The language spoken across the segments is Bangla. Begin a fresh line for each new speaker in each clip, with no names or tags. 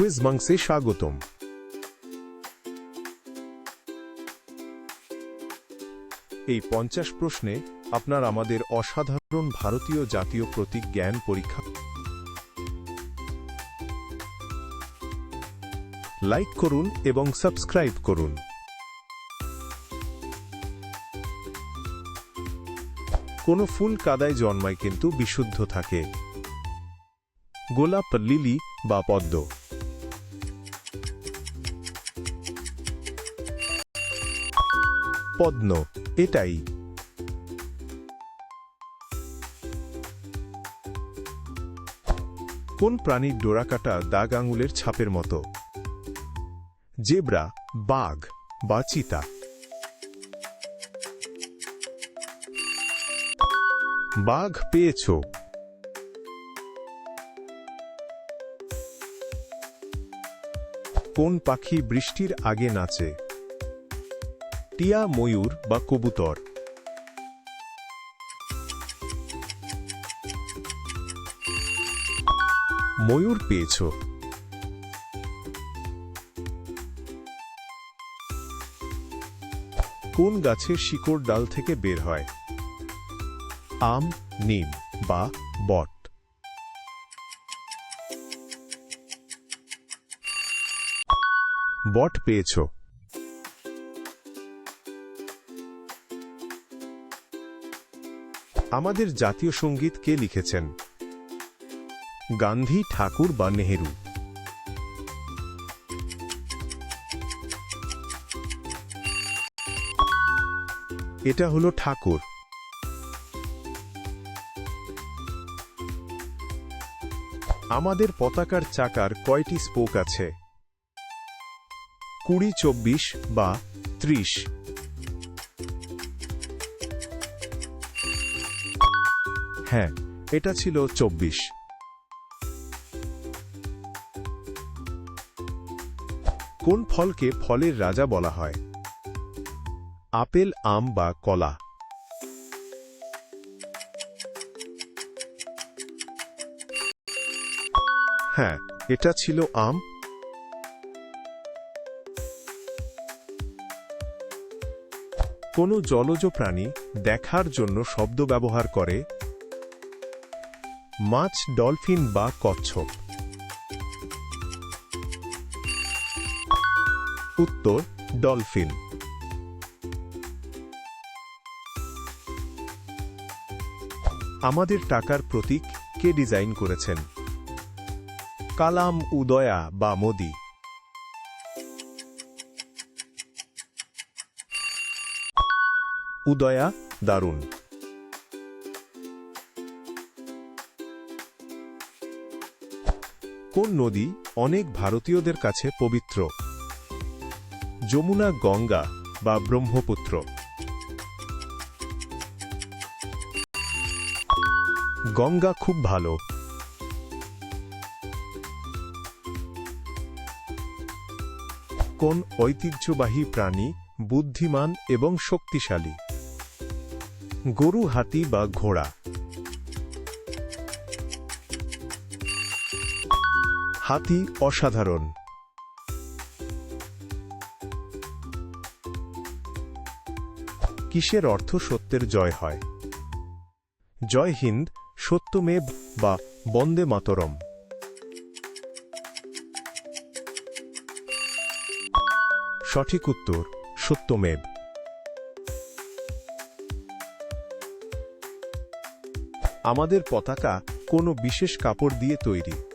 কুইজ মাংসে স্বাগতম। এই পঞ্চাশ প্রশ্নে আপনার আমাদের অসাধারণ ভারতীয় জাতীয় প্রতীক জ্ঞান পরীক্ষা। লাইক করুন এবং সাবস্ক্রাইব করুন। কোনো ফুল কাদায় জন্মায় কিন্তু বিশুদ্ধ থাকে। গোলাপ, লিলি বা পদ্ম। পদ্ম, এটাই। কোন প্রাণীর ডোরাকাটা দাগ আঙুলের ছাপের মতো? জেব্রা, বাঘ বা চিতা। বাঘ, পেয়েছ। কোন পাখি বৃষ্টির আগে নাচে? টিয়া, ময়ূর বা কবুতর। ময়ূর পেয়েছ। কোন গাছের শিকড় ডাল থেকে বের হয়? আম, নিম বা বট। বট পেয়েছ। আমাদের জাতীয় সংগীত কে লিখেছেন? গান্ধী, ঠাকুর বা নেহেরু। এটা হলো ঠাকুর। আমাদের পতাকার চাকার কয়টি স্পোক আছে? কুড়ি, চব্বিশ বা ত্রিশ। হ্যাঁ এটা ছিল চব্বিশ। কোন ফলকে ফলের রাজা বলা হয়? আপেল, আম বা কলা। হ্যাঁ এটা ছিল আম। কোনো জলজ প্রাণী দেখার জন্য শব্দ ব্যবহার করে মাছ, ডলফিন বা কচ্ছপ। উত্তর, ডলফিন। আমাদের টাকার প্রতীক কে ডিজাইন করেছেন? কালাম, উদয়া বা মোদি। উদয়া, দারুণ। কোন নদী অনেক ভারতীয়দের কাছে পবিত্র? যমুনা গঙ্গা বা ব্রহ্মপুত্র। গঙ্গা খুব ভালো। কোন ঐতিহ্যবাহী প্রাণী বুদ্ধিমান এবং শক্তিশালী? গরু, হাতি বা ঘোড়া। হাতি অসাধারণ। কিসের অর্থ সত্যের জয় হয়? জয় হিন্দ সত্যমেব বা বন্দে মাতরম। সঠিক উত্তর সত্যমেব আমাদের পতাকা কোনো বিশেষ কাপড় দিয়ে তৈরি।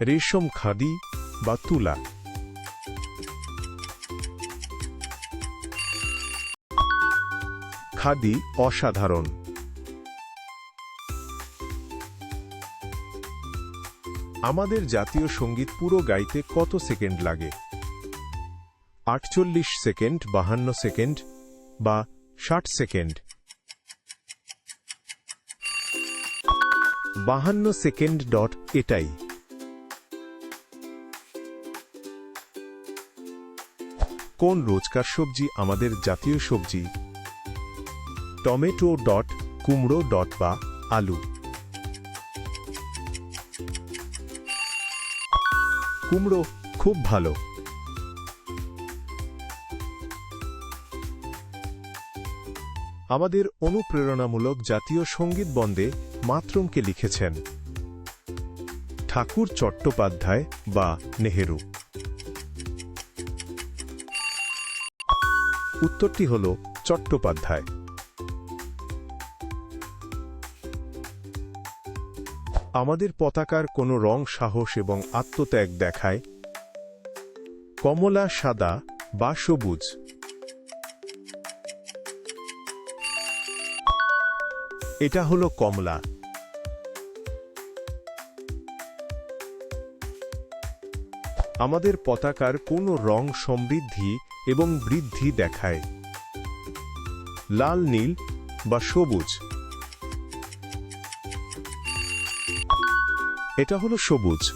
রেশম খাদি বা তুলা। খাদি অসাধারণ। আমাদের জাতীয় সংগীত পুরো গাইতে কত সেকেন্ড লাগে? আটচল্লিশ সেকেন্ড, বাহান্ন সেকেন্ড বা ষাট সেকেন্ড। বাহান্ন সেকেন্ড ডট এটাই। কোন রোজকার সবজি আমাদের জাতীয় সবজি? টমেটো ডট, কুমড়ো ডট বা আলু। কুমড়ো খুব ভালো। আমাদের অনুপ্রেরণামূলক জাতীয় সংগীত বন্দে মাতরমকে লিখেছেন ঠাকুর চট্টোপাধ্যায় বা নেহেরু। উত্তরটি হল চট্টোপাধ্যায়। আমাদের পতাকার কোনো রং সাহস এবং আত্মত্যাগ দেখায়। কমলা, সাদা বা সবুজ। এটা হলো কমলা। আমাদের পতাকার কোনো রং সমৃদ্ধি এবং বৃদ্ধি দেখায়। লাল, নীল বা সবুজ। এটা হলো সবুজ।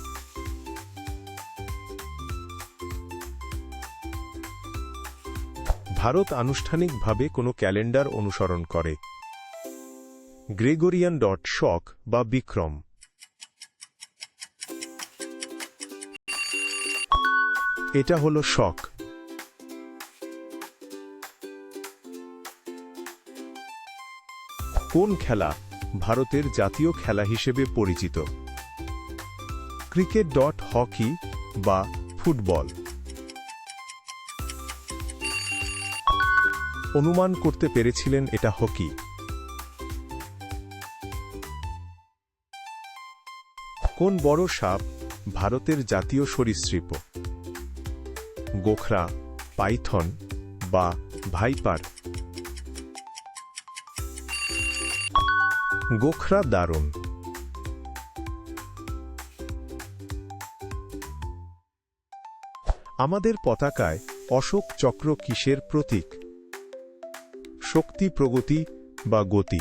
ভারত আনুষ্ঠানিকভাবে কোনো ক্যালেন্ডার অনুসরণ করে। গ্রেগরিয়ান ডট শক বা বিক্রম। এটা হলো শক। কোন খেলা ভারতের জাতীয় খেলা হিসেবে পরিচিত? ক্রিকেট ডট হকি বা ফুটবল। অনুমান করতে পেরেছিলেন এটা হকি। কোন বড় সাপ ভারতের জাতীয় সরীসৃপ? গোখরা, পাইথন বা ভাইপার। গোখরা দারুণ। আমাদের পতাকায় অশোক চক্র কিসের প্রতীক? শক্তি, প্রগতি বা গতি?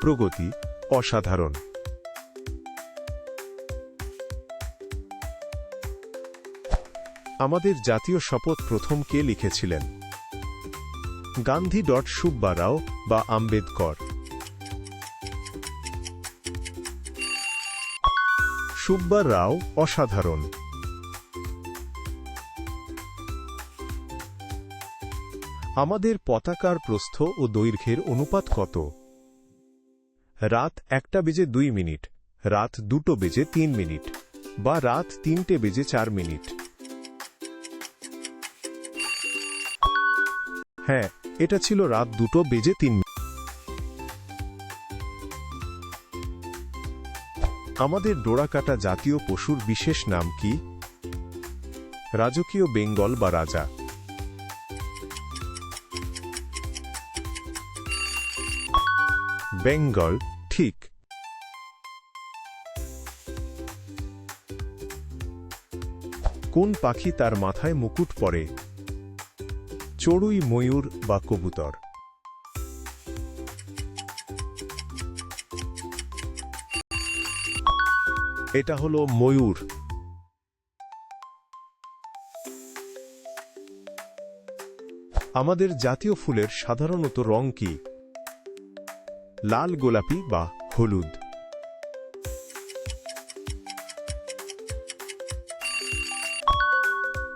প্রগতি অসাধারণ। আমাদের জাতীয় শপথ প্রথম কে লিখেছিলেন? গান্ধী ডট সুব্বা রাও বা আম্বেদকর। সুব্বা রাও অসাধারণ। আমাদের পতাকার প্রস্থ ও দৈর্ঘ্যের অনুপাত কত? রাত একটা বেজে দুই মিনিট, রাত দুটো বেজে তিন মিনিট, বা রাত তিনটে বেজে চার মিনিট। হ্যাঁ এটা ছিল রাত দুটো বেজে তিন। আমাদের ডোরাকাটা জাতীয় পশুর বিশেষ নাম কি? রাজকীয় বেঙ্গল বা রাজা। বেঙ্গল, ঠিক। কোন পাখি তার মাথায় মুকুট পরে? চড়ুই ময়ূর বা কবুতর। এটা হলো ময়ূর। আমাদের জাতীয় ফুলের সাধারণত রং কি? লাল, গোলাপি বা হলুদ?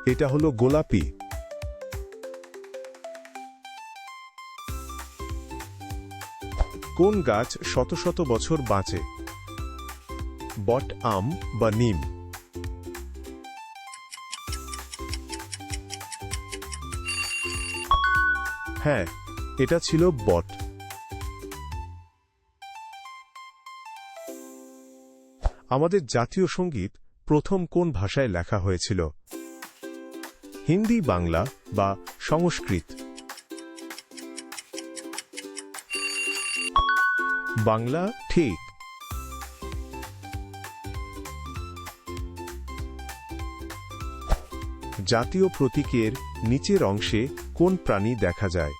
এটা হলো গোলাপি। কোন গাছ শত শত বছর বাঁচে? বট আম বা নিম? হ্যাঁ এটা ছিল বট। আমাদের জাতীয় সংগীত প্রথম কোন ভাষায় লেখা হয়েছিল? হিন্দি, বাংলা বা সংস্কৃত। বাংলা ঠিক। জাতীয় প্রতীকের নিচের অংশে কোন প্রাণী দেখা যায়?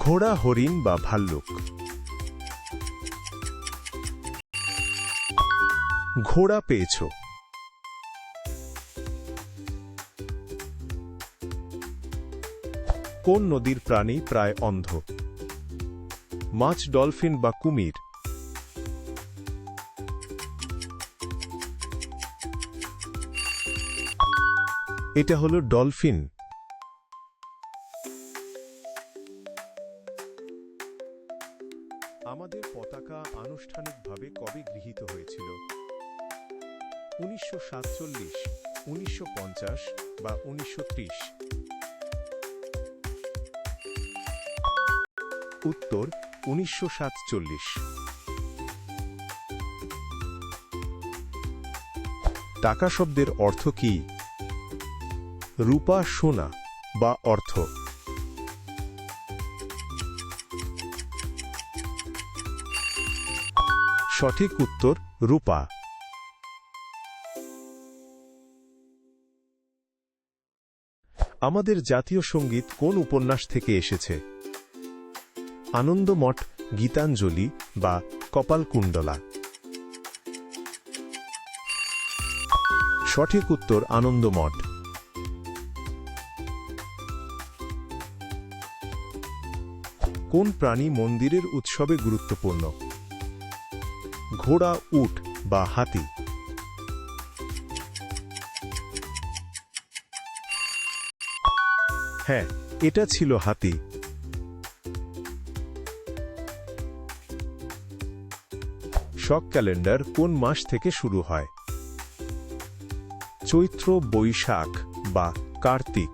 ঘোড়া, হরিণ বা ভাল্লুক। ঘোড়া পেয়েছ। কোন নদীর প্রাণী প্রায় অন্ধ? মাছ, ডলফিন বা কুমির। এটা হলো ডলফিন। আমাদের পতাকা আনুষ্ঠানিকভাবে কবে গৃহীত হয়েছিল? উনিশশো সাতচল্লিশ, উনিশশো বা উনিশশো ত্রিশ? উত্তর উনিশশো সাতচল্লিশ। টাকা শব্দের অর্থ কি? রূপা সোনা বা অর্থ? সঠিক উত্তর, রূপা। আমাদের জাতীয় সংগীত কোন উপন্যাস থেকে এসেছে? আনন্দমঠ গীতাঞ্জলি বা কপালকুণ্ডলা। সঠিক উত্তর আনন্দমঠ। কোন প্রাণী মন্দিরের উৎসবে গুরুত্বপূর্ণ? ঘোড়া, উট বা হাতি? হ্যাঁ এটা ছিল হাতি। শক ক্যালেন্ডার কোন মাস থেকে শুরু হয়? চৈত্র, বৈশাখ বা কার্তিক।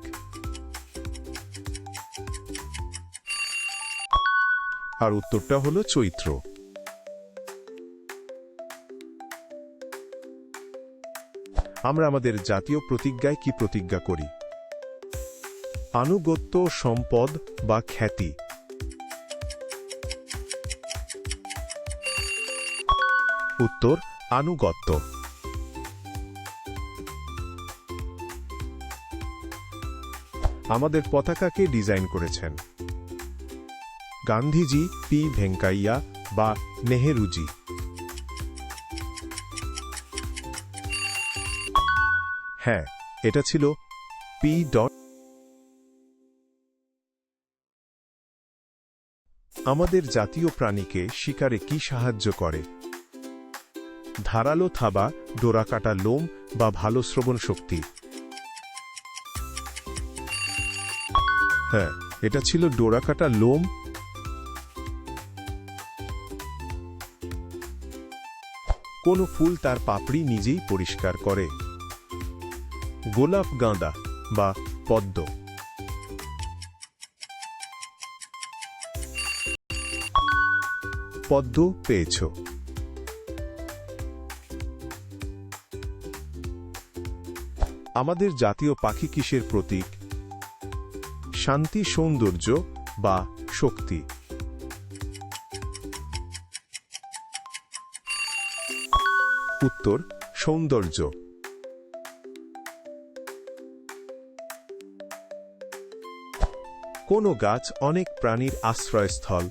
আর উত্তরটা হলো চৈত্র। আমরা আমাদের জাতীয় প্রতিজ্ঞায় কি প্রতিজ্ঞা করি? আনুগত্য, সম্পদ বা খ্যাতি। উত্তর আনুগত্য। আমাদের পতাকাকে ডিজাইন করেছেন। গান্ধীজি পি ভেঙ্কাইয়া বা নেহেরুজি। হ্যাঁ এটা ছিল পি ডট। আমাদের জাতীয় প্রাণীকে শিকারে কি সাহায্য করে? ধারালো থাবা, ডোরাকাটা লোম বা ভালো শ্রবণ শক্তি। হ্যাঁ এটা ছিল ডোরাকাটা লোম। কোন ফুল তার পাপড়ি নিজেই পরিষ্কার করে। গোলাপ গাঁদা বা পদ্ম। পদ্ম পেয়েছ। আমাদের জাতীয় পাখি কিসের প্রতীক? শান্তি, সৌন্দর্য বা শক্তি? উত্তর, সৌন্দর্য। কোন গাছ অনেক প্রাণীর আশ্রয়স্থল।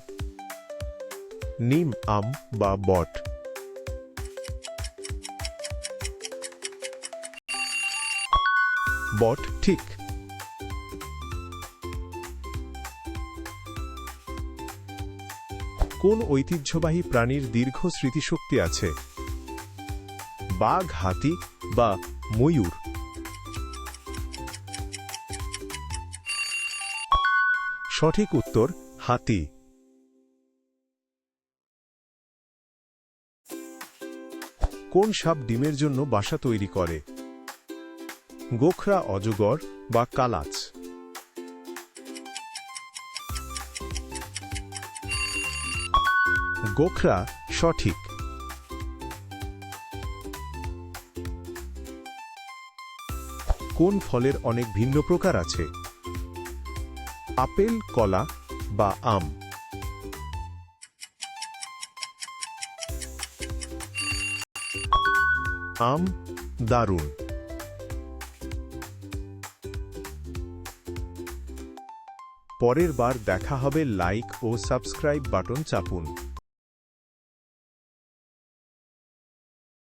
নিম, আম বা বট। বট ঠিক। কোন ঐতিহ্যবাহী প্রাণীর দীর্ঘ স্মৃতিশক্তি আছে? বাঘ, হাতি বা ময়ূর? সঠিক উত্তর, হাতি। কোন সাপ ডিমের জন্য বাসা তৈরি করে? গোখরা অজগর বা কালাচ। গোখরা সঠিক। কোন ফলের অনেক ভিন্ন প্রকার আছে? আপেল, কলা বা আম। আম দারুণ। পরের বার দেখা হবে লাইক ও সাবস্ক্রাইব বাটন চাপুন।